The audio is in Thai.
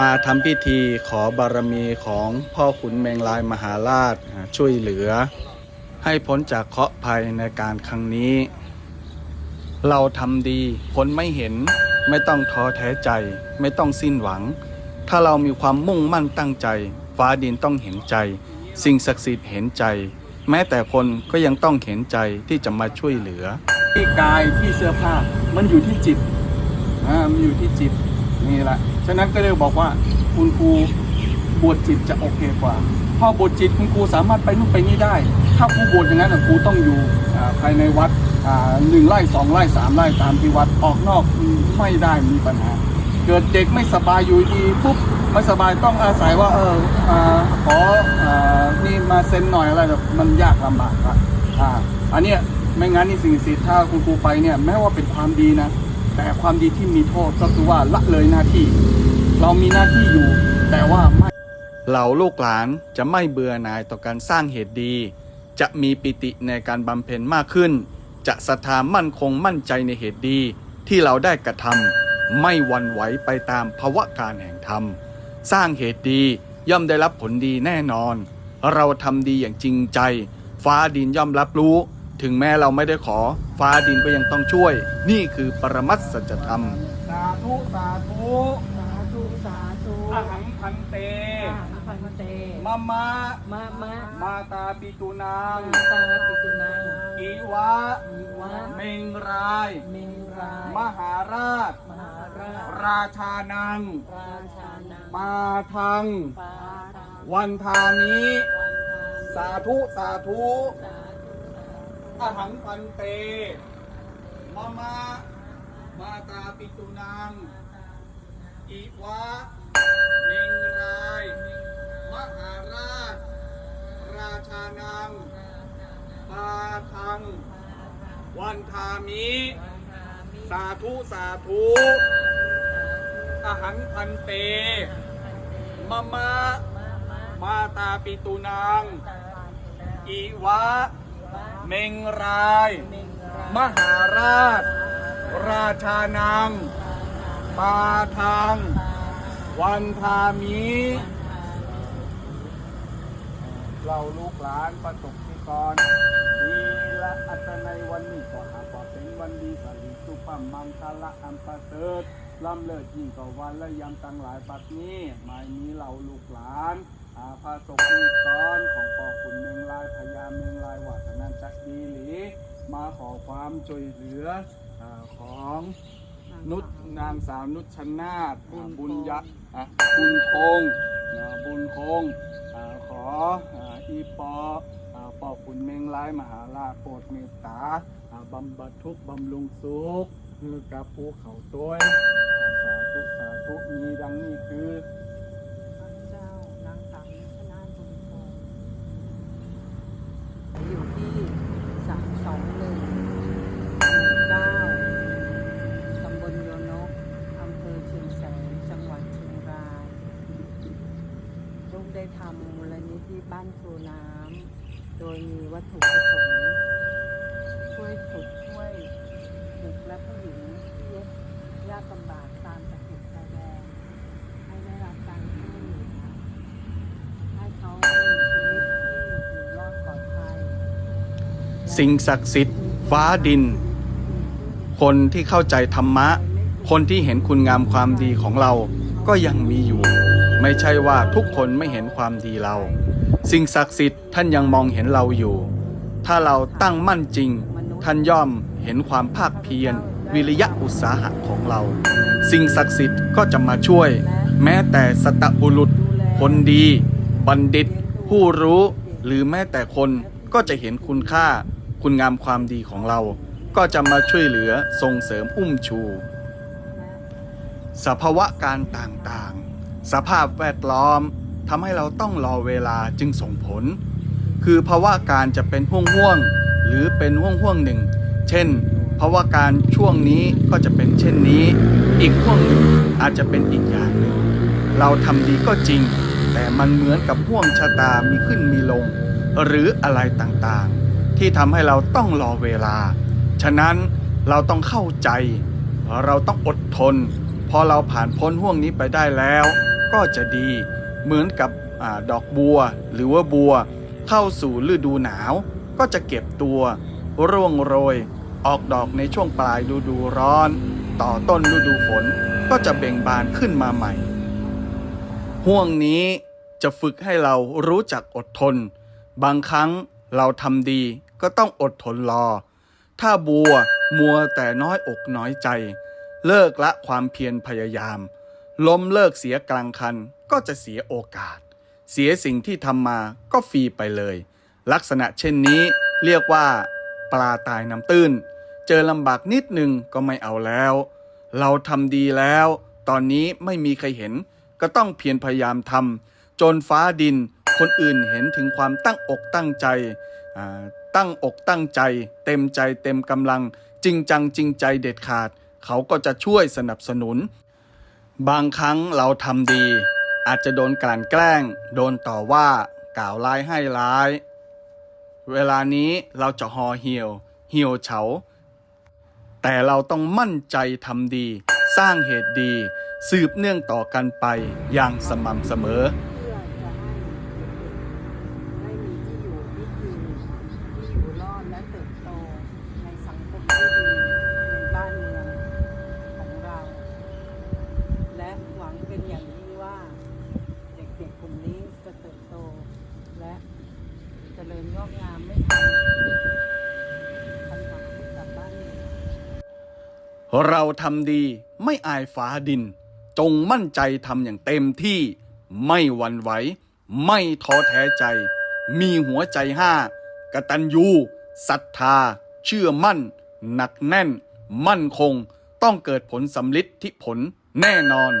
มาทำพิธีขอบารมีของพ่อขุนเมงลายมหาราชช่วยเหลือ ให้พ้นจากเคราะห์ภัยในการครั้งนี้ เราทำดีคนไม่เห็นไม่ต้องท้อแท้ใจ ไม่ต้องสิ้นหวัง ถ้าเรามีความมุ่งมั่นตั้งใจ ฟ้าดินต้องเห็นใจ สิ่งศักดิ์สิทธิ์เห็นใจ แม้แต่คนก็ยังต้องเห็นใจที่จะมาช่วยเหลือ ที่กายที่เสื้อผ้ามันอยู่ที่จิตอ่ามันอยู่ที่จิตนี่แหละ ฉะนั้นก็เลยบอกว่าคุณครูบวชจิตจะโอเคกว่าพอบวชจิตคุณครูสามารถไปนู่นไปนี่ได้ ถ้าครูบวชอย่างนั้นครูต้องอยู่ภายในวัดหนึ่งไร่สองไร่สามไร่ตามที่วัดออกนอกไม่ได้มีปัญหา เกิดเด็กไม่สบายอยู่ดีปุ๊บไม่สบายต้องอาศัยว่าเออขอนี่มาเซ็นหน่อยอะไรแบบมันยากลำบากอะอันนี้ไม่งั้นนี่สิ่งศักดิ์สิทธิ์ถ้าคุณครูไปเนี่ยแม้ว่าเป็นความดีนะ แต่ความดีที่มีโทษก็คือว่าละเลยหน้าที่ เรามีหน้าที่อยู่ แต่ว่าไม่เหล่าลูกหลานจะไม่เบื่อหน่ายต่อการสร้างเหตุดี จะมีปิติในการบำเพ็ญมากขึ้น จะศรัทธามั่นคงมั่นใจในเหตุดี ที่เราได้กระทำไม่วันไหวไปตามภาวะการแห่งธรรม สร้างเหตุดีย่อมได้รับผลดีแน่นอน เราทำดีอย่างจริงใจ ฟ้าดินย่อมรับรู้ ถึงแม้เราไม่ได้ขอฟ้าดินก็ยังต้องช่วย นี่คือปรมัตสัจธรรม สาธุ สาธุสาธุสาธุอาหังพันเต อาหังพันเตมะมะ มะมะมาตาปิตุนางตาปิตุนังอีวะอีวะเมงราย เมงรายมหาราช มหาราชราชานัง ราชานังมาทังปาทังวันทามิวันทาสาธุ สาธุ สาธุ อาหังพันเตมะมะมาตาปิตุนางอีวะเมงราย มหาราช ราชานังปาทัง วันทามิ สาธุ สาธุอาหังพันเตมะมะมาตาปิตุนางอีวะ เมงราย มหาราช ราชานัง ปาทังวันทามิเราลูกหลานประสบนิกรดีละอัตในยวันนี้ก็หากว่าเป็นวันดีสลิสุปัมมังคละอัมประเสริฐล้ำเลิศยิ่งกว่าวันและยำตั้งหลายปัดนี้หมายนี้เราลูกหลานอาพาสกนิกรของพ่อขุนเมืองลายพญา ขอความช่วยเหลืออาของนุชนางสาวนุชชนาธอ่าบุญยะอะบุญคงนะบุญคงอ่าขออ่าอีปออ่าปอขุนเมงลายมหาราชโปรดเมตตาอ่าบำบัดทุกข์บำรุงสุขคือกับภูเขาตัวอ่าสาธุสาธุมีดังนี้คือ ได้ทำมูลนิธิบ้านครูน้ำโดยมีวัตถุประสงค์ช่วยฝึกช่วยเด็กและผู้หญิงที่ยากลำบากตามตะเข็บชายแดนให้ได้รับการช่วยเหลือให้เขามีชีวิตที่อยู่รอดปลอดภัยสิ่งศักดิ์สิทธิ์ ฟ้าดิน คนที่เข้าใจธรรมะ คนที่เห็นคุณงามความดีของเราก็ยังมีอยู่ ไม่ใช่ว่าทุกคนไม่เห็นความดีเรา สิ่งศักดิ์สิทธิ์ท่านยังมองเห็นเราอยู่ ถ้าเราตั้งมั่นจริง ท่านย่อมเห็นความภาคเพียร วิริยะอุตสาหะของเรา สิ่งศักดิ์สิทธิ์ก็จะมาช่วย แม้แต่สตบุรุษ คนดี บัณฑิต ผู้รู้ หรือแม้แต่คนก็จะเห็นคุณค่า คุณงามความดีของเรา ก็จะมาช่วยเหลือส่งเสริมอุ้มชูสภาวะการต่างๆ สภาพแวดล้อมทำให้เราต้องรอเวลาจึงส่งผล คือภาวะการจะเป็นห่วงห่วงๆหรือเป็นห่วงห่วงๆหนึ่ง เช่นภาวะการช่วงนี้ก็จะเป็นเช่นนี้ อีกห่วงหนึ่งอาจจะเป็นอีกอย่างหนึ่ง เราทำดีก็จริง แต่มันเหมือนกับห่วงชะตามีขึ้นมีลง หรืออะไรต่างๆ ที่ทำให้เราต้องรอเวลา ฉะนั้นเราต้องเข้าใจ เราต้องอดทน พอเราผ่านพ้นห่วงนี้ไปได้แล้ว ก็จะดีเหมือนกับอดอกบัว หรือว่าบัว เข้าสู่ฤดูหนาว ก็จะเก็บตัวร่วงโรย ออกดอกในช่วงปลายฤดูร้อน ต่อต้นฤดูฝนก็จะเบ่งบานขึ้นมาใหม่ ห่วงนี้จะฝึกให้เรารู้จักอดทน บางครั้งเราทำดีก็ต้องอดทนรอ ถ้าบัวมัวแต่น้อยอกน้อยใจ เลิกละความเพียรพยายาม ล้มเลิกเสียกลางคันก็จะเสียโอกาส เสียสิ่งที่ทำมาก็ฟรีไปเลย ลักษณะเช่นนี้เรียกว่า ปลาตายน้ำตื้น เจอลำบากนิดหนึ่งก็ไม่เอาแล้ว เราทำดีแล้ว ตอนนี้ไม่มีใครเห็น ก็ต้องเพียรพยายามทำจนฟ้าดิน คนอื่นเห็นถึงความตั้งอกตั้งใจ ตั้งอกตั้งใจ เต็มใจเต็มกำลัง จริงจังจริงใจเด็ดขาด เขาก็จะช่วยสนับสนุน บางครั้งเราทำดี อาจจะโดนกลั่นแกล้ง โดนต่อว่ากล่าวร้ายให้ร้าย เวลานี้เราจะห่อเหี่ยว เหี่ยวเฉา แต่เราต้องมั่นใจทำดี สร้างเหตุดี สืบเนื่องต่อกันไปอย่างสม่ำเสมอ เพื่อจะให้เด็กๆได้มีที่อยู่ที่กินที่อยู่รอดและเติบโตในสังคมที่ดีในบ้านเมืองของเรา และหวังเป็นอย่างยิ่งว่า เด็กๆกลุ่มนี้จะเติบโต และ เจริญงอกงามไม่เป็นหาให้กับบ้านเราทำดีไม่อายฟ้าดิน จงมั่นใจทำอย่างเต็มที่ไม่หวั่นไหว ไม่ท้อแท้ใจ มีหัวใจห้ากตัญญูศรัทธา เชื่อมั่น หนักแน่น มั่นคง ต้องเกิดผลสำลิดที่ผลแน่นอน